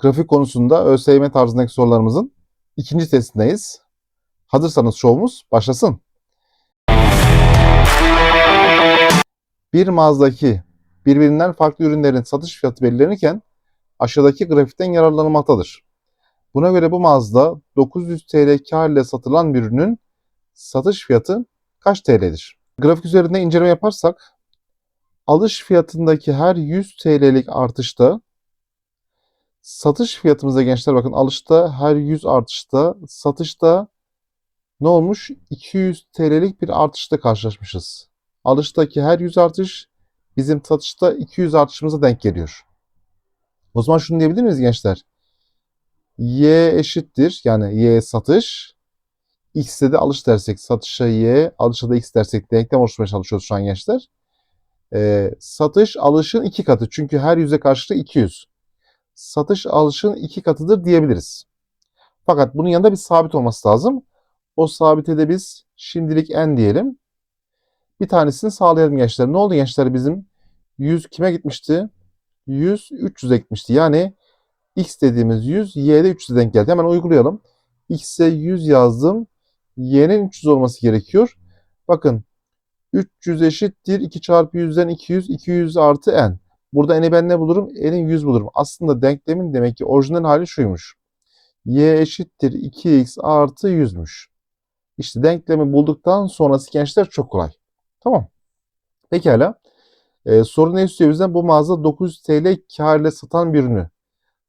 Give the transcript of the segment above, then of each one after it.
Grafik konusunda ÖSYM tarzındaki sorularımızın ikinci testindeyiz. Hazırsanız şovumuz başlasın. Bir mağazadaki birbirinden farklı ürünlerin satış fiyatı belirlenirken aşağıdaki grafikten yararlanılmaktadır. Buna göre bu mağazada 900 TL kar ile satılan bir ürünün satış fiyatı kaç TL'dir? Grafik üzerinde inceleme yaparsak alış fiyatındaki her 100 TL'lik artışta satış fiyatımızda gençler bakın alışta her 100 artışta satışta ne olmuş? 200 TL'lik bir artışla karşılaşmışız. Alıştaki her 100 artış bizim satışta 200 artışımıza denk geliyor. O zaman şunu diyebilir miyiz gençler? Y eşittir yani Y satış. X'e de alış dersek satışa Y, alışa da X dersek denklem oluşturmaya çalışıyoruz şu an gençler. Ee, satış alışın iki katı. Çünkü her yüze karşılığı 200. Satış alışın iki katıdır diyebiliriz. Fakat bunun yanında bir sabit olması lazım. O sabite de biz şimdilik n diyelim. Bir tanesini sağlayalım gençler. Ne oldu gençler bizim 100 kime gitmişti? 100 300'e gitmişti. Yani x dediğimiz 100 y'de 300'e denk geldi. Hemen uygulayalım. x'e 100 yazdım. y'nin 300 olması gerekiyor. Bakın 300 eşittir 2 çarpı 100'den 200. 200 artı n. Burada n'i ben ne bulurum? n'in 100 bulurum. Aslında denklemin demek ki orijinal hali şuymuş. y eşittir 2x artı 100'müş. İşte denklemi bulduktan sonrası gençler çok kolay. Tamam. Pekala. Ee, soru ne istiyor bizden? Bu mağaza 900 TL kar ile satan bir ürünü.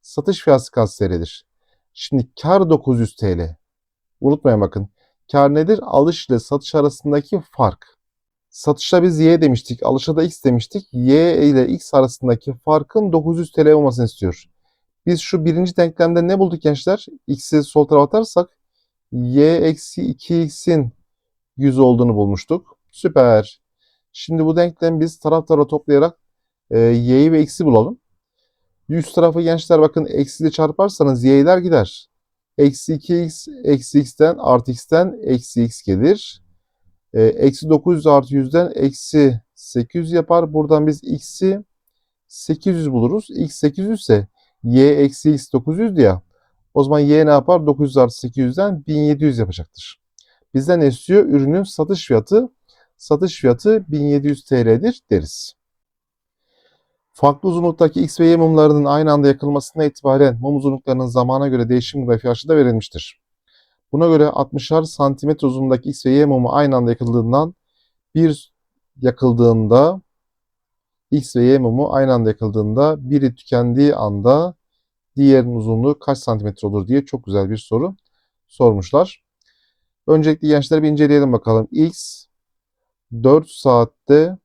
Satış fiyatı kaç TL'dir? Şimdi kar 900 TL. Unutmayın bakın. Kar nedir? Alış ile satış arasındaki fark. Satışta biz y demiştik. Alışa da x demiştik. y ile x arasındaki farkın 900 TL olmasını istiyor. Biz şu birinci denklemde ne bulduk gençler? x'i sol tarafa atarsak y eksi 2x'in 100 olduğunu bulmuştuk. Süper. Şimdi bu denklemi biz taraf tarafa toplayarak e, y'yi ve x'i bulalım. Üst tarafı gençler bakın eksi ile çarparsanız y'ler gider. Eksi 2x eksi x'ten artı x'ten eksi x gelir. E, eksi 900 artı 100'den eksi 800 yapar. Buradan biz x'i 800 buluruz. x 800 ise y eksi x 900 ya. O zaman y ne yapar? 900 artı 800'den 1700 yapacaktır. Bizden ne istiyor? Ürünün satış fiyatı. Satış fiyatı 1700 TL'dir deriz. Farklı uzunluktaki X ve Y mumlarının aynı anda yakılmasına itibaren mum uzunluklarının zamana göre değişim grafiği aşağıda verilmiştir. Buna göre 60'ar santimetre uzunluğundaki X ve Y mumu aynı anda yakıldığından bir yakıldığında X ve Y mumu aynı anda yakıldığında biri tükendiği anda diğerinin uzunluğu kaç santimetre olur diye çok güzel bir soru sormuşlar. Öncelikle gençler bir inceleyelim bakalım. X 4 saatte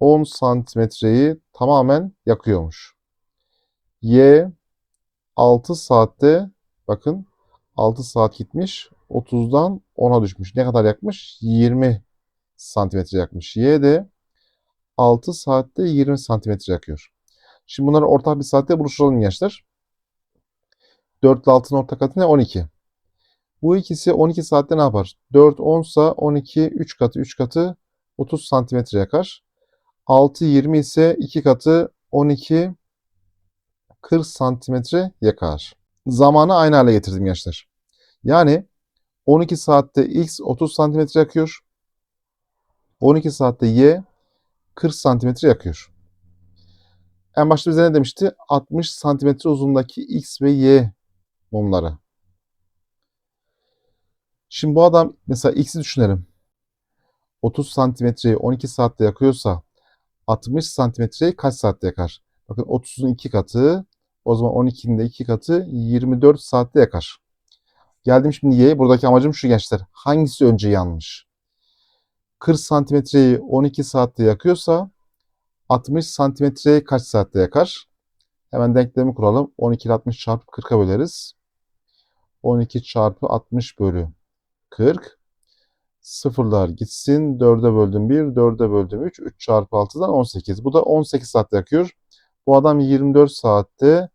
10 santimetreyi tamamen yakıyormuş. Y 6 saatte bakın 6 saat gitmiş 30'dan 10'a düşmüş. Ne kadar yakmış? 20 santimetre yakmış. Y de 6 saatte 20 santimetre yakıyor. Şimdi bunları ortak bir saatte buluşturalım gençler. 4 ile 6'nın ortak katı ne? 12. Bu ikisi 12 saatte ne yapar? 4 10 sa 12 3 katı 3 katı 30 santimetre yakar. 6 20 ise 2 katı 12 40 santimetre yakar. Zamanı aynı hale getirdim gençler. Yani 12 saatte x 30 santimetre yakıyor. 12 saatte y 40 santimetre yakıyor. En başta bize ne demişti? 60 santimetre uzunluğundaki x ve y mumları. Şimdi bu adam mesela x'i düşünelim. 30 santimetreyi 12 saatte yakıyorsa 60 santimetreyi kaç saatte yakar? Bakın 30'un 2 katı o zaman 12'nin de 2 katı 24 saatte yakar. Geldim şimdi y'ye. Buradaki amacım şu gençler. Hangisi önce yanmış? 40 santimetreyi 12 saatte yakıyorsa 60 santimetreyi kaç saatte yakar? Hemen denklemi kuralım. 12 ile 60 çarpı 40'a böleriz. 12 çarpı 60 bölü 40. Sıfırlar gitsin. 4'e böldüm 1, 4'e böldüm 3. 3 çarpı 6'dan 18. Bu da 18 saatte yakıyor. Bu adam 24 saatte.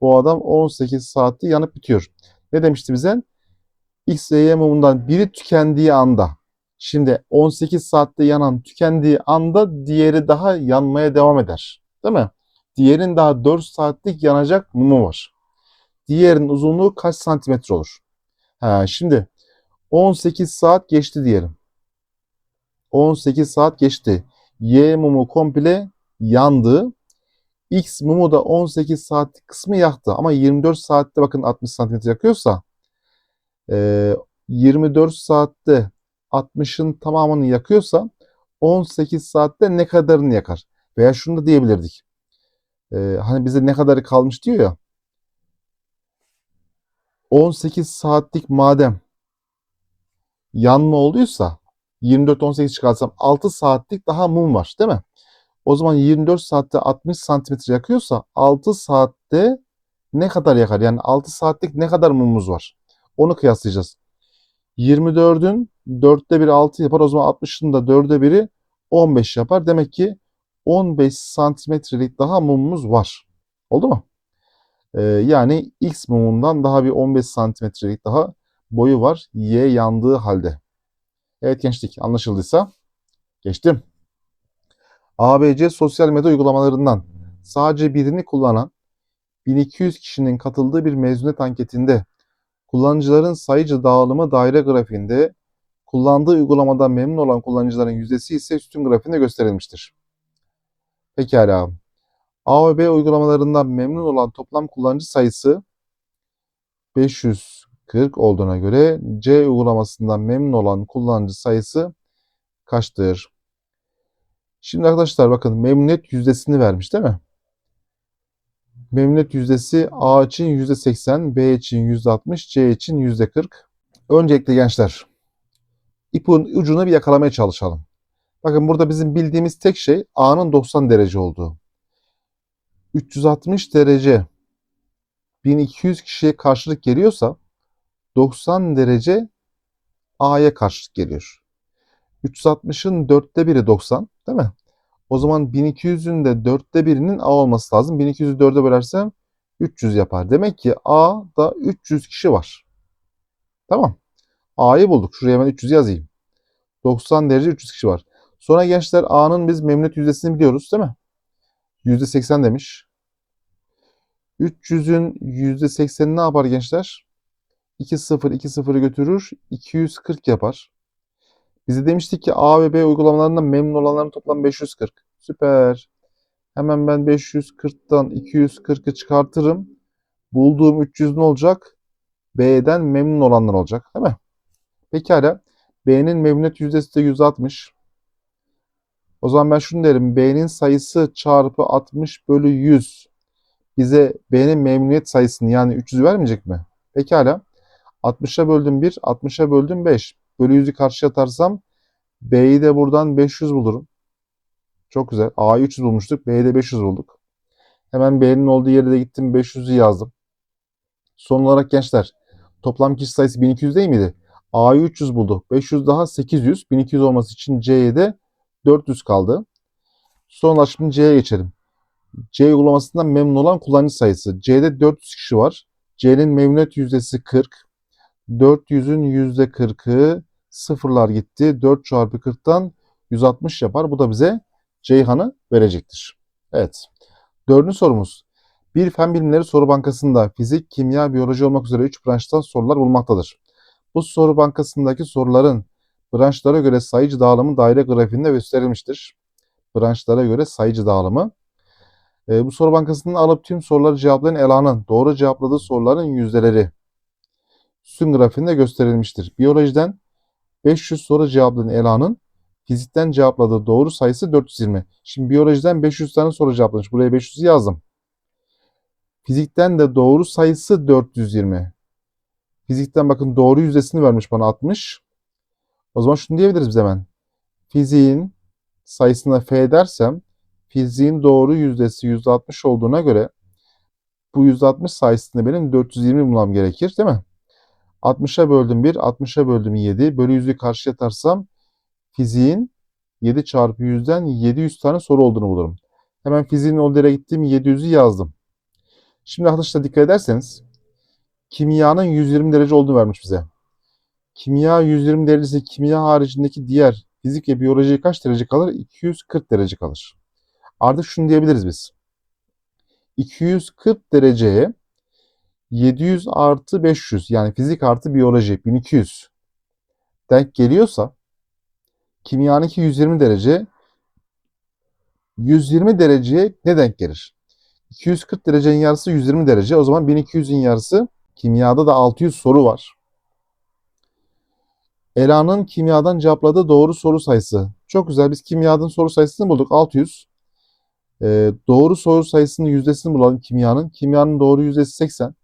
Bu adam 18 saatte yanıp bitiyor. Ne demişti bize? X Y mumundan biri tükendiği anda. Şimdi 18 saatte yanan tükendiği anda diğeri daha yanmaya devam eder. Değil mi? Diğerin daha 4 saatlik yanacak mumu var. Diğerinin uzunluğu kaç santimetre olur? Ha, şimdi 18 saat geçti diyelim. 18 saat geçti. Y mumu komple yandı. X mumu da 18 saatlik kısmı yaktı. Ama 24 saatte bakın 60 santimetre yakıyorsa e, 24 saatte 60'ın tamamını yakıyorsa 18 saatte ne kadarını yakar? Veya şunu da diyebilirdik. E, hani bize ne kadarı kalmış diyor ya. 18 saatlik madem yanma olduysa 24-18 çıkarsam 6 saatlik daha mum var değil mi? O zaman 24 saatte 60 santimetre yakıyorsa 6 saatte ne kadar yakar? Yani 6 saatlik ne kadar mumumuz var? Onu kıyaslayacağız. 24'ün 4'te 1'i 6 yapar. O zaman 60'ın da 4'e 1'i 15 yapar. Demek ki 15 santimetrelik daha mumumuz var. Oldu mu? Ee, yani X mumundan daha bir 15 santimetrelik daha boyu var. Y yandığı halde. Evet gençlik anlaşıldıysa geçtim. ABC sosyal medya uygulamalarından sadece birini kullanan 1200 kişinin katıldığı bir mezuniyet anketinde kullanıcıların sayıcı dağılımı daire grafiğinde kullandığı uygulamadan memnun olan kullanıcıların yüzdesi ise sütun grafiğinde gösterilmiştir. Pekala. A ve B uygulamalarından memnun olan toplam kullanıcı sayısı 540 olduğuna göre C uygulamasından memnun olan kullanıcı sayısı kaçtır? Şimdi arkadaşlar bakın memnuniyet yüzdesini vermiş değil mi? Memnuniyet yüzdesi A için %80, B için %60, C için %40. Öncelikle gençler ipin ucunu bir yakalamaya çalışalım. Bakın burada bizim bildiğimiz tek şey A'nın 90 derece olduğu. 360 derece 1200 kişiye karşılık geliyorsa 90 derece A'ya karşılık geliyor. 360'ın dörtte biri 90 değil mi? O zaman 1200'ün de dörtte birinin A olması lazım. 1200'ü dörde bölersem 300 yapar. Demek ki A'da 300 kişi var. Tamam. A'yı bulduk. Şuraya hemen 300 yazayım. 90 derece 300 kişi var. Sonra gençler A'nın biz memnuniyet yüzdesini biliyoruz değil mi? %80 demiş. 300'ün %80'i ne yapar gençler? 2 0 2 0'ı götürür. 240 yapar. Bize demiştik ki A ve B uygulamalarından memnun olanların toplam 540. Süper. Hemen ben 540'tan 240'ı çıkartırım. Bulduğum 300 ne olacak? B'den memnun olanlar olacak. Değil mi? Pekala. B'nin memnuniyet yüzdesi de 160. O zaman ben şunu derim. B'nin sayısı çarpı 60 bölü 100 bize B'nin memnuniyet sayısını yani 300 vermeyecek mi? Pekala. 60'a böldüm 1, 60'a böldüm 5. Bölü 100'ü karşıya atarsam B'yi de buradan 500 bulurum. Çok güzel. A'yı 300 bulmuştuk. B'yi de 500 bulduk. Hemen B'nin olduğu yere de gittim 500'ü yazdım. Son olarak gençler toplam kişi sayısı 1200 değil miydi? A'yı 300 buldu. 500 daha 800. 1200 olması için C'ye de 400 kaldı. Sonra şimdi C'ye geçelim. C uygulamasından memnun olan kullanıcı sayısı. C'de 400 kişi var. C'nin memnuniyet yüzdesi 40. 400'ün %40'ı sıfırlar gitti. 4 çarpı 40'tan 160 yapar. Bu da bize Ceyhan'ı verecektir. Evet. Dördüncü sorumuz. Bir fen bilimleri soru bankasında fizik, kimya, biyoloji olmak üzere 3 branştan sorular bulmaktadır. Bu soru bankasındaki soruların branşlara göre sayıcı dağılımı daire grafiğinde gösterilmiştir. Branşlara göre sayıcı dağılımı. E, bu soru bankasından alıp tüm soruları cevaplayan Ela'nın doğru cevapladığı soruların yüzdeleri sütun grafiğinde gösterilmiştir. Biyolojiden 500 soru cevaplayan Ela'nın fizikten cevapladığı doğru sayısı 420. Şimdi biyolojiden 500 tane soru cevaplamış. Buraya 500'ü yazdım. Fizikten de doğru sayısı 420. Fizikten bakın doğru yüzdesini vermiş bana 60. O zaman şunu diyebiliriz biz hemen. Fiziğin sayısına F dersem fiziğin doğru yüzdesi %60 olduğuna göre bu %60 sayesinde benim 420 bulmam gerekir değil mi? 60'a böldüm 1, 60'a böldüm 7. Bölü 100'ü karşıya atarsam fiziğin 7 çarpı 100'den 700 tane soru olduğunu bulurum. Hemen fiziğin olduğu yere gittim 700'ü yazdım. Şimdi arkadaşlar dikkat ederseniz kimyanın 120 derece olduğunu vermiş bize. Kimya 120 derecesi kimya haricindeki diğer fizik ve biyoloji kaç derece kalır? 240 derece kalır. Artık şunu diyebiliriz biz. 240 dereceye 700 artı 500 yani fizik artı biyoloji 1200 denk geliyorsa kimyanınki 120 derece 120 dereceye ne denk gelir? 240 derecenin yarısı 120 derece. O zaman 1200'ün yarısı kimyada da 600 soru var. Ela'nın kimyadan cevapladığı doğru soru sayısı. Çok güzel. Biz kimyadan soru sayısını bulduk. 600. Ee, doğru soru sayısının yüzdesini bulalım kimyanın. Kimyanın doğru yüzdesi 80.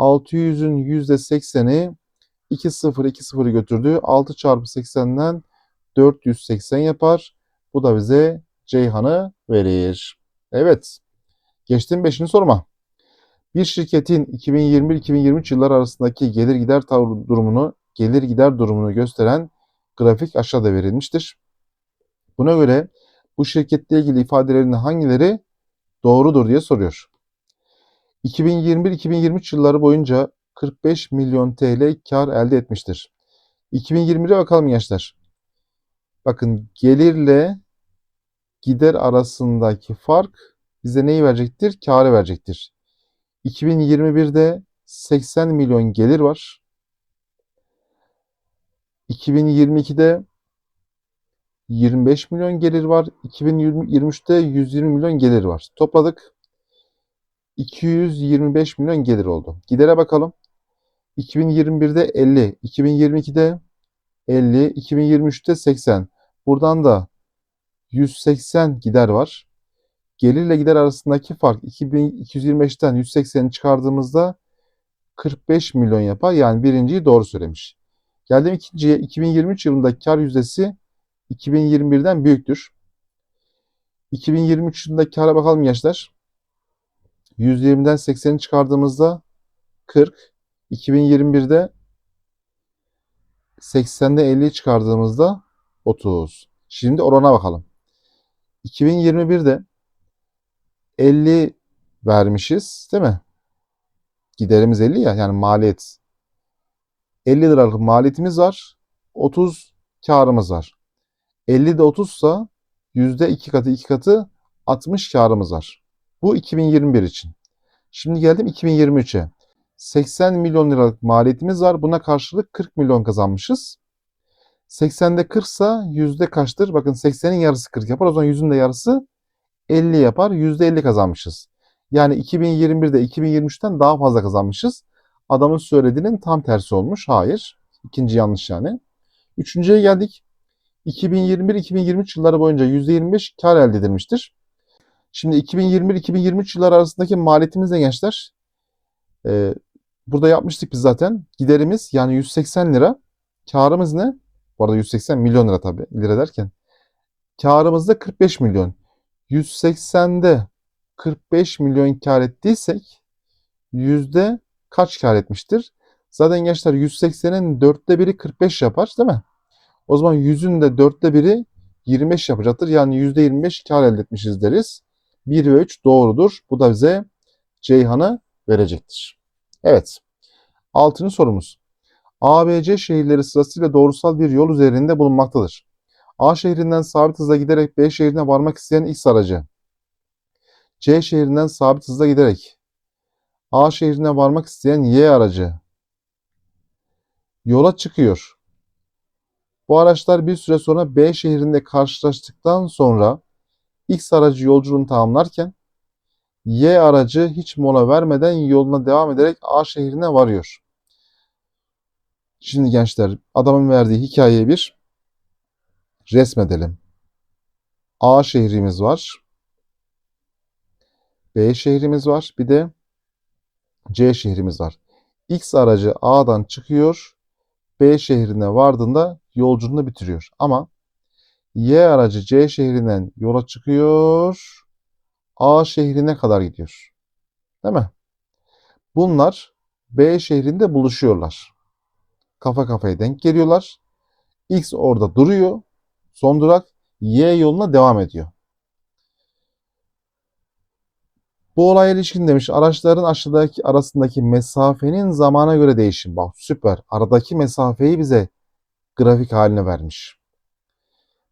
600'ün %80'i 2 0 2 0 götürdü. 6 çarpı 80'den 480 yapar. Bu da bize Ceyhan'ı verir. Evet. Geçtim 5. soruma. Bir şirketin 2021-2023 yıllar arasındaki gelir gider durumunu gelir gider durumunu gösteren grafik aşağıda verilmiştir. Buna göre bu şirketle ilgili ifadelerin hangileri doğrudur diye soruyor. 2021-2023 yılları boyunca 45 milyon TL kar elde etmiştir. 2021'e bakalım gençler. Bakın gelirle gider arasındaki fark bize neyi verecektir? Kârı verecektir. 2021'de 80 milyon gelir var. 2022'de 25 milyon gelir var. 2023'te 120 milyon gelir var. Topladık. 225 milyon gelir oldu. Gidere bakalım. 2021'de 50, 2022'de 50, 2023'te 80. Buradan da 180 gider var. Gelirle gider arasındaki fark 2225'ten 180'i çıkardığımızda 45 milyon yapar. Yani birinciyi doğru söylemiş. Geldim ikinciye 2023 yılında kar yüzdesi 2021'den büyüktür. 2023 yılında kâra bakalım gençler. 120'den 80'i çıkardığımızda 40. 2021'de 80'de 50'yi çıkardığımızda 30. Şimdi orana bakalım. 2021'de 50 vermişiz değil mi? Giderimiz 50 ya yani maliyet. 50 liralık maliyetimiz var. 30 karımız var. 50 de 30 sa yüzde 2 katı 2 katı 60 karımız var. Bu 2021 için. Şimdi geldim 2023'e. 80 milyon liralık maliyetimiz var. Buna karşılık 40 milyon kazanmışız. 80'de 40 sa yüzde kaçtır? Bakın 80'in yarısı 40 yapar. O zaman yüzün de yarısı 50 yapar. Yüzde 50 kazanmışız. Yani 2021'de 2023'ten daha fazla kazanmışız. Adamın söylediğinin tam tersi olmuş. Hayır. İkinci yanlış yani. Üçüncüye geldik. 2021-2023 yılları boyunca %25 kar elde edilmiştir. Şimdi 2021-2023 yılları arasındaki maliyetimiz ne gençler? Ee, burada yapmıştık biz zaten. Giderimiz yani 180 lira. Karımız ne? Bu arada 180 milyon lira tabii lira derken. Karımız da 45 milyon. 180'de 45 milyon kar ettiysek yüzde kaç kar etmiştir? Zaten gençler 180'in dörtte biri 45 yapar değil mi? O zaman 100'ün de dörtte biri 25 yapacaktır. Yani %25 kar elde etmişiz deriz. 1 ve 3 doğrudur. Bu da bize Ceyhan'ı verecektir. Evet. Altıncı sorumuz. A, B, C şehirleri sırasıyla doğrusal bir yol üzerinde bulunmaktadır. A şehrinden sabit hızla giderek B şehrine varmak isteyen X aracı. C şehrinden sabit hızla giderek A şehrine varmak isteyen Y aracı yola çıkıyor. Bu araçlar bir süre sonra B şehrinde karşılaştıktan sonra X aracı yolculuğunu tamamlarken Y aracı hiç mola vermeden yoluna devam ederek A şehrine varıyor. Şimdi gençler adamın verdiği hikayeyi bir resmedelim. A şehrimiz var. B şehrimiz var. Bir de C şehrimiz var. X aracı A'dan çıkıyor. B şehrine vardığında yolculuğunu bitiriyor. Ama Y aracı C şehrinden yola çıkıyor. A şehrine kadar gidiyor. Değil mi? Bunlar B şehrinde buluşuyorlar. Kafa kafaya denk geliyorlar. X orada duruyor. Son durak Y yoluna devam ediyor. Bu olaya ilişkin demiş araçların aşağıdaki arasındaki mesafenin zamana göre değişim. Bak süper. Aradaki mesafeyi bize grafik haline vermiş.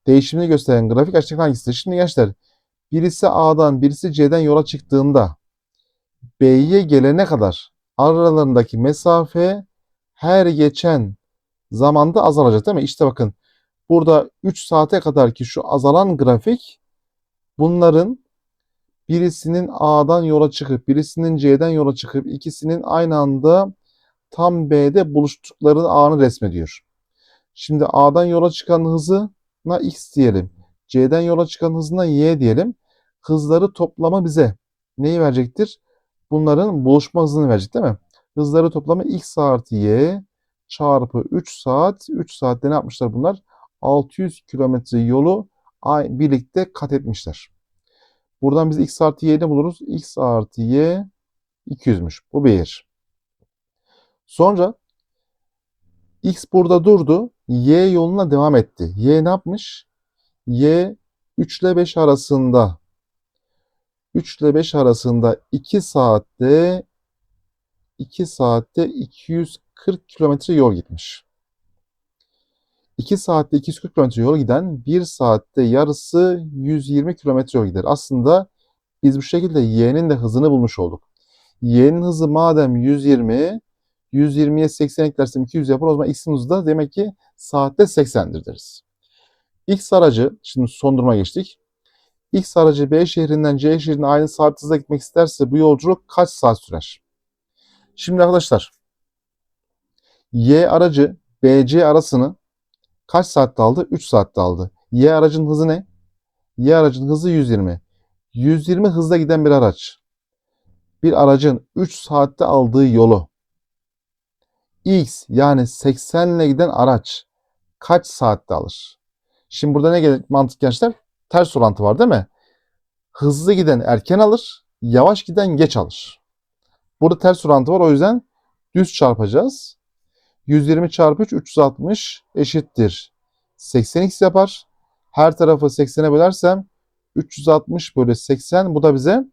Değişimini gösteren grafik aşağıdaki hangisidir? Şimdi gençler birisi A'dan birisi C'den yola çıktığında B'ye gelene kadar aralarındaki mesafe her geçen zamanda azalacak değil mi? İşte bakın burada 3 saate kadar ki şu azalan grafik bunların birisinin A'dan yola çıkıp birisinin C'den yola çıkıp ikisinin aynı anda tam B'de buluştukları anı resmediyor. Şimdi A'dan yola çıkan hızına X diyelim. C'den yola çıkan hızına Y diyelim. Hızları toplamı bize neyi verecektir? Bunların buluşma hızını verecek değil mi? Hızları toplamı X artı Y çarpı 3 saat. 3 saatte ne yapmışlar bunlar? 600 kilometre yolu birlikte kat etmişler. Buradan biz X artı ne buluruz? X artı Y 200'müş. Bu bir. Sonra X burada durdu. Y yoluna devam etti. Y ne yapmış? Y 3 ile 5 arasında 3 ile 5 arasında 2 saatte 2 saatte 240 kilometre yol gitmiş. 2 saatte 240 kilometre yol giden 1 saatte yarısı 120 kilometre yol gider. Aslında biz bu şekilde y'nin de hızını bulmuş olduk. Y'nin hızı madem 120, 120'ye 80 eklersem 200 yapar. O zaman hızı da demek ki saatte 80'dir deriz. X aracı, şimdi son duruma geçtik. X aracı B şehrinden C şehrine aynı saat hızla gitmek isterse bu yolculuk kaç saat sürer? Şimdi arkadaşlar Y aracı BC arasını kaç saatte aldı? 3 saatte aldı. Y aracın hızı ne? Y aracın hızı 120. 120 hızla giden bir araç. Bir aracın 3 saatte aldığı yolu X yani 80 ile giden araç kaç saatte alır? Şimdi burada ne gelir mantık gençler? Ters orantı var değil mi? Hızlı giden erken alır, yavaş giden geç alır. Burada ters orantı var o yüzden düz çarpacağız. 120 çarpı 3 360 eşittir. 80x yapar. Her tarafı 80'e bölersem 360 bölü 80 bu da bize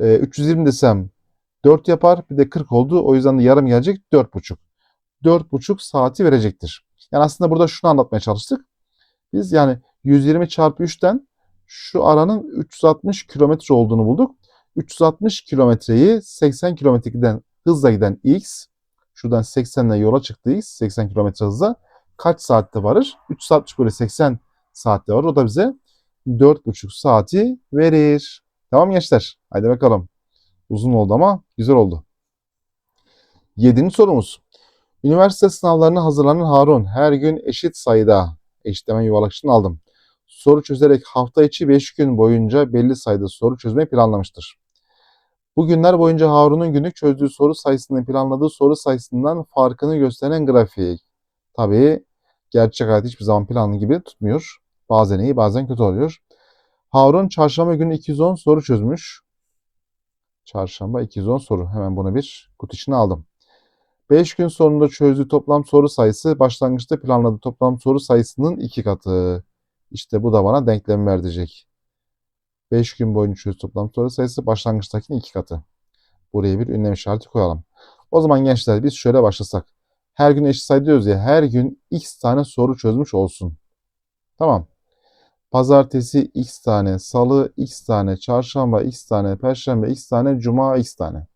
e, 320 desem 4 yapar. Bir de 40 oldu. O yüzden de yarım gelecek 4,5. 4,5 saati verecektir. Yani aslında burada şunu anlatmaya çalıştık. Biz yani 120 çarpı 3'ten şu aranın 360 kilometre olduğunu bulduk. 360 kilometreyi 80 kilometre giden hızla giden x şuradan 80 ile yola çıktı x 80 kilometre hızla kaç saatte varır? 360 bölü 80 saatte var. O da bize 4,5 saati verir. Tamam gençler. Haydi bakalım. Uzun oldu ama güzel oldu. Yedinci sorumuz. Üniversite sınavlarına hazırlanan Harun her gün eşit sayıda eşitleme yuvarlakçını aldım. Soru çözerek hafta içi 5 gün boyunca belli sayıda soru çözmeyi planlamıştır. Bu günler boyunca Harun'un günlük çözdüğü soru sayısının planladığı soru sayısından farkını gösteren grafik. Tabii gerçek hayat hiçbir zaman planlı gibi tutmuyor. Bazen iyi bazen kötü oluyor. Harun çarşamba günü 210 soru çözmüş. Çarşamba 210 soru. Hemen bunu bir kutu içine aldım. 5 gün sonunda çözdüğü toplam soru sayısı başlangıçta planladığı toplam soru sayısının 2 katı. İşte bu da bana denklemi verecek. 5 gün boyunca çözdüğü toplam soru sayısı başlangıçtakinin 2 katı. Buraya bir ünlem işareti koyalım. O zaman gençler biz şöyle başlasak. Her gün eşit sayı diyoruz ya her gün x tane soru çözmüş olsun. Tamam. Pazartesi x tane, salı x tane, çarşamba x tane, perşembe x tane, cuma x tane.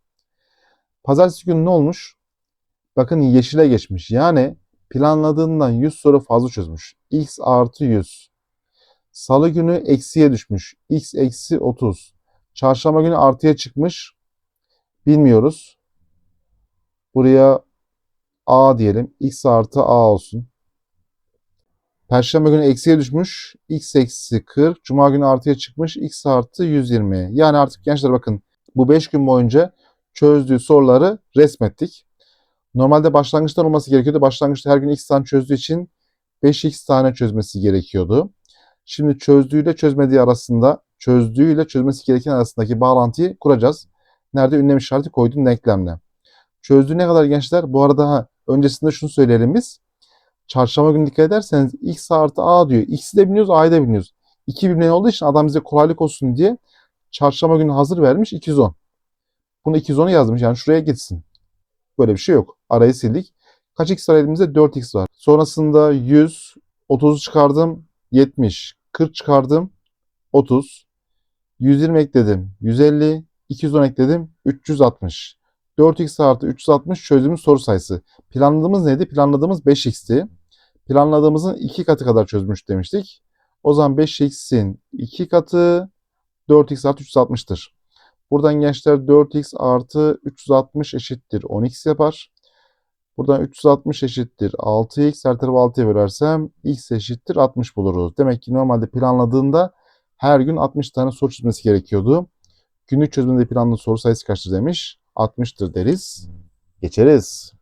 Pazartesi günü ne olmuş? Bakın yeşile geçmiş. Yani planladığından 100 soru fazla çözmüş. x artı 100. Salı günü eksiye düşmüş. x eksi 30. Çarşamba günü artıya çıkmış. Bilmiyoruz. Buraya a diyelim. x artı a olsun. Perşembe günü eksiye düşmüş. X eksi 40. Cuma günü artıya çıkmış. X artı 120. Yani artık gençler bakın bu 5 gün boyunca çözdüğü soruları resmettik. Normalde başlangıçtan olması gerekiyordu. Başlangıçta her gün x tane çözdüğü için 5x tane çözmesi gerekiyordu. Şimdi çözdüğüyle çözmediği arasında, çözdüğüyle çözmesi gereken arasındaki bağlantıyı kuracağız. Nerede ünlem işareti koydum denklemle. Çözdüğü ne kadar gençler? Bu arada öncesinde şunu söyleyelim biz. Çarşamba günü dikkat ederseniz x artı a diyor. X'i de biliyoruz, a'yı da biliyoruz. İki birbirine olduğu için adam bize kolaylık olsun diye çarşamba günü hazır vermiş 210. Bunu 210'u yazmış yani şuraya gitsin. Böyle bir şey yok. Arayı sildik. Kaç x var elimizde? 4x var. Sonrasında 100, 30'u çıkardım 70, 40 çıkardım 30, 120 ekledim 150, 210 ekledim 360. 4x artı 360 çözdüğümüz soru sayısı. Planladığımız neydi? Planladığımız 5x'ti. Planladığımızın 2 katı kadar çözmüş demiştik. O zaman 5x'in 2 katı 4x artı 360'tır. Buradan gençler 4x artı 360 eşittir 10x yapar. Buradan 360 eşittir 6x. Her tarafı 6'ya bölersem x eşittir 60 buluruz. Demek ki normalde planladığında her gün 60 tane soru çözmesi gerekiyordu. Günlük çözümünde planlı soru sayısı kaçtır demiş. 60'tır deriz. Geçeriz.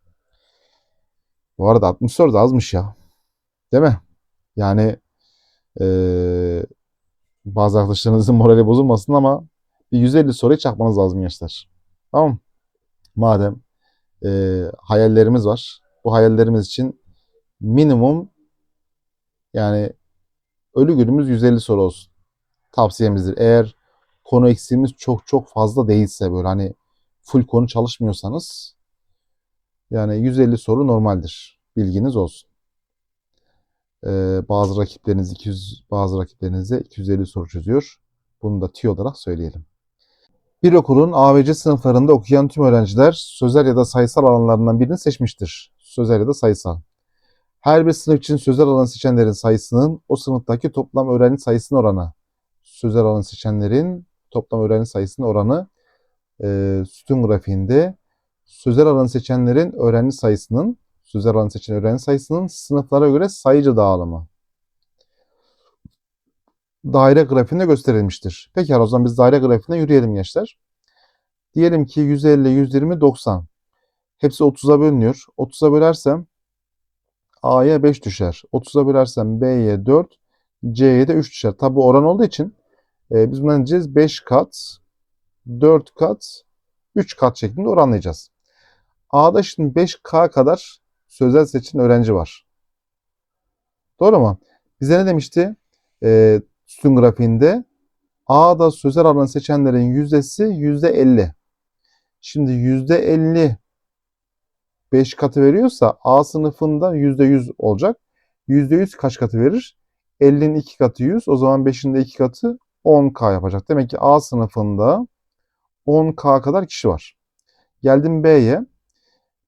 Bu arada 60 soru da azmış ya. Değil mi? Yani eee, bazı arkadaşlarınızın morali bozulmasın ama bir 150 soruyu çakmanız lazım gençler. Tamam? Madem eee, hayallerimiz var. Bu hayallerimiz için minimum yani ölü günümüz 150 soru olsun. Tavsiyemizdir. Eğer konu eksiğimiz çok çok fazla değilse böyle hani full konu çalışmıyorsanız yani 150 soru normaldir. Bilginiz olsun. Ee, bazı rakipleriniz 200 bazı rakipleriniz de 250 soru çözüyor. Bunu da tüy olarak söyleyelim. Bir okulun A ve C sınıflarında okuyan tüm öğrenciler sözel ya da sayısal alanlarından birini seçmiştir. Sözel ya da sayısal. Her bir sınıf için sözel alan seçenlerin sayısının o sınıftaki toplam öğrenci sayısının oranı. Sözel alan seçenlerin toplam öğrenci sayısının oranı e, sütun grafiğinde sözel alan seçenlerin öğrenci sayısının sözel alan seçen öğrenci sayısının sınıflara göre sayıcı dağılımı daire grafiğinde gösterilmiştir. Peki o zaman biz daire grafiğine yürüyelim gençler. Diyelim ki 150, 120, 90. Hepsi 30'a bölünüyor. 30'a bölersem A'ya 5 düşer. 30'a bölersem B'ye 4, C'ye de 3 düşer. Tabi oran olduğu için e, biz buna diyeceğiz? 5 kat, 4 kat, 3 kat şeklinde oranlayacağız. A'da şimdi 5K kadar sözel seçen öğrenci var. Doğru mu? Bize ne demişti? E, sütun grafiğinde A'da sözel alanı seçenlerin yüzdesi %50. Şimdi %50 5 katı veriyorsa A sınıfında %100 olacak. %100 kaç katı verir? 50'nin 2 katı 100. O zaman 5'in de 2 katı 10K yapacak. Demek ki A sınıfında 10K kadar kişi var. Geldim B'ye.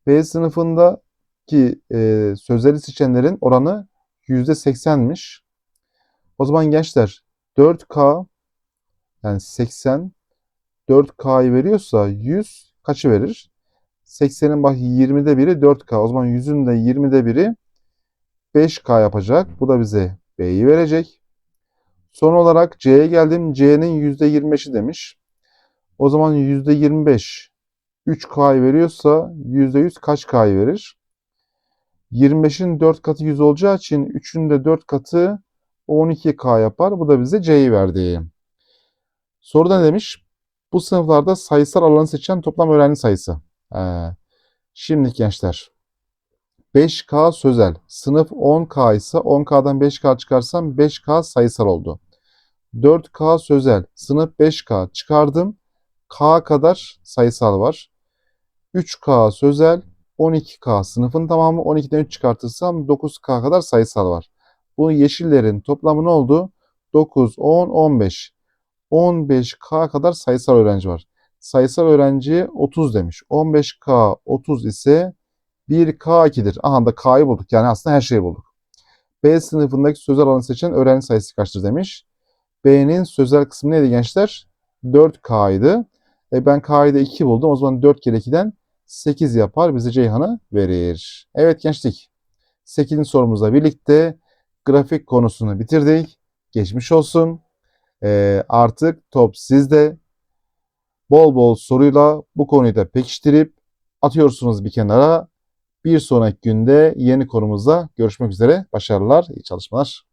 B sınıfındaki e, sözeli seçenlerin oranı %80'miş. O zaman gençler 4K yani 80 4K'yı veriyorsa 100 kaçı verir? 80'in bak 20'de biri 4K. O zaman 100'ün de 20'de biri 5K yapacak. Bu da bize B'yi verecek. Son olarak C'ye geldim. C'nin %25'i demiş. O zaman %25 3K'yı veriyorsa %100 kaç K'yı verir? 25'in 4 katı 100 olacağı için 3'ün de 4 katı 12K yapar. Bu da bize C'yi verdi. Soruda ne demiş? Bu sınıflarda sayısal alanı seçen toplam öğrenci sayısı. Ee, şimdi gençler 5K sözel. Sınıf 10K ise 10K'dan 5K çıkarsam 5K sayısal oldu. 4K sözel. Sınıf 5K çıkardım. K kadar sayısal var. 3K sözel. 12K sınıfın tamamı 12'den 3 çıkartırsam 9K kadar sayısal var. Bu yeşillerin toplamı ne oldu? 9, 10, 15. 15K kadar sayısal öğrenci var. Sayısal öğrenci 30 demiş. 15K 30 ise 1K2'dir. Aha da K'yı bulduk. Yani aslında her şeyi bulduk. B sınıfındaki sözel alanı seçen öğrenci sayısı kaçtır demiş. B'nin sözel kısmı neydi gençler? 4K'ydı. E ben K'yı da 2 buldum. O zaman 4 kere 2'den 8 yapar. Bize Ceyhan'ı verir. Evet gençlik. 8. sorumuzla birlikte grafik konusunu bitirdik. Geçmiş olsun. Ee, artık top sizde. Bol bol soruyla bu konuyu da pekiştirip atıyorsunuz bir kenara. Bir sonraki günde yeni konumuzda görüşmek üzere. Başarılar, iyi çalışmalar.